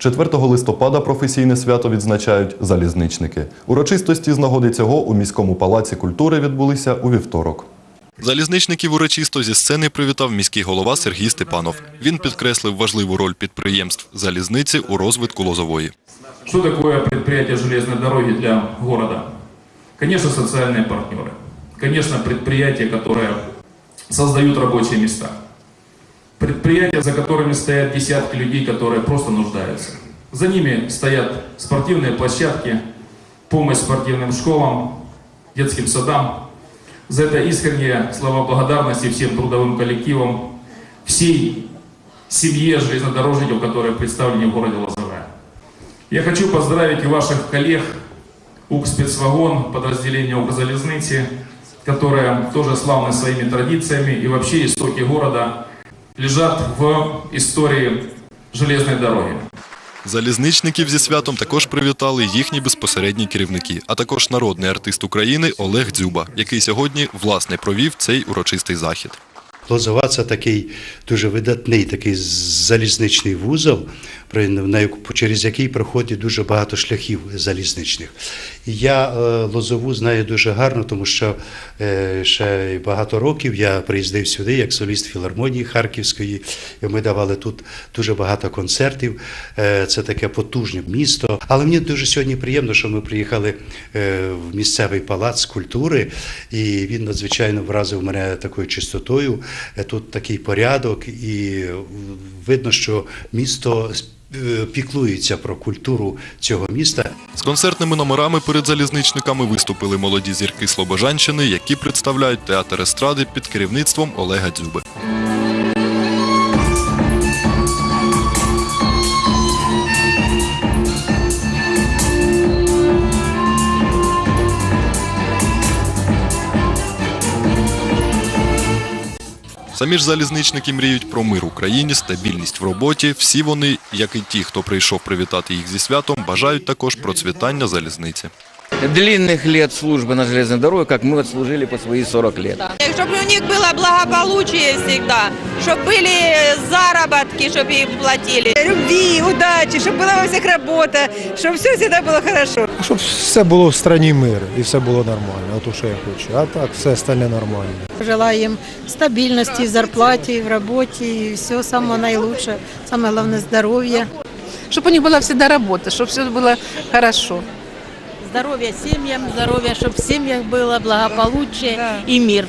4 листопада професійне свято відзначають залізничники. Урочистості з нагоди цього у міському палаці культури відбулися у вівторок. Залізничників урочисто зі сцени привітав міський голова Сергій Степанов. Він підкреслив важливу роль підприємств залізниці у розвитку Лозової. Что такое предприятие железной дороги для города? Конечно, социальные партнеры. Конечно, предприятия, которые создают рабочие места. Предприятия, за которыми стоят десятки людей, которые просто нуждаются. За ними стоят спортивные площадки, помощь спортивным школам, детским садам. За это искренние слова благодарности всем трудовым коллективам, всей семье железнодорожников, которые представлены в городе Лозовая. Я хочу поздравить и ваших коллег УК-спецвагон, подразделение Укрзалезницы, которое тоже славно своими традициями и вообще истоки города лежат в історії железної дороги. Залізничників зі святом також привітали їхні безпосередні керівники, а також народний артист України Олег Дзюба, який сьогодні власне провів цей урочистий захід. Лозова це такий дуже видатний такий залізничний вузол, через який проходить дуже багато шляхів залізничних. Я е, Лозову знаю дуже гарно, тому що е, ще багато років я приїздив сюди як соліст філармонії Харківської, і ми давали тут дуже багато концертів. Е, Це таке потужне місто. Але мені дуже сьогодні приємно, що ми приїхали в місцевий палац культури, і він надзвичайно вразив мене такою чистотою. Е, Тут такий порядок, і видно, що місто е, піклується про культуру цього міста. З концертними номерами перед залізничниками виступили молоді зірки Слобожанщини, які представляють театр естради під керівництвом Олега Дзюби. Самі ж залізничники мріють про мир Україні, стабільність в роботі. Всі вони, як і ті, хто прийшов привітати їх зі святом, бажають також процвітання залізниці длинных лет службы на железной дороге, как мы отслужили по свои 40 лет. Чтобы у них было благополучие всегда, чтобы были заработки, чтобы им платили. любви, удачи, чтобы была у всех работа, чтобы все всегда было хорошо. Щоб все було в страні мир і все було нормально. Ото що я хочу. А так все остальне нормально. Желаю им стабильности в зарплате, в работе, и все самое наилучшее. Самое главное здоровье. чтобы у них была всегда работа, чтобы все было хорошо. Здоровья семьям, здоровья, чтобы в семьях было благополучие и мир.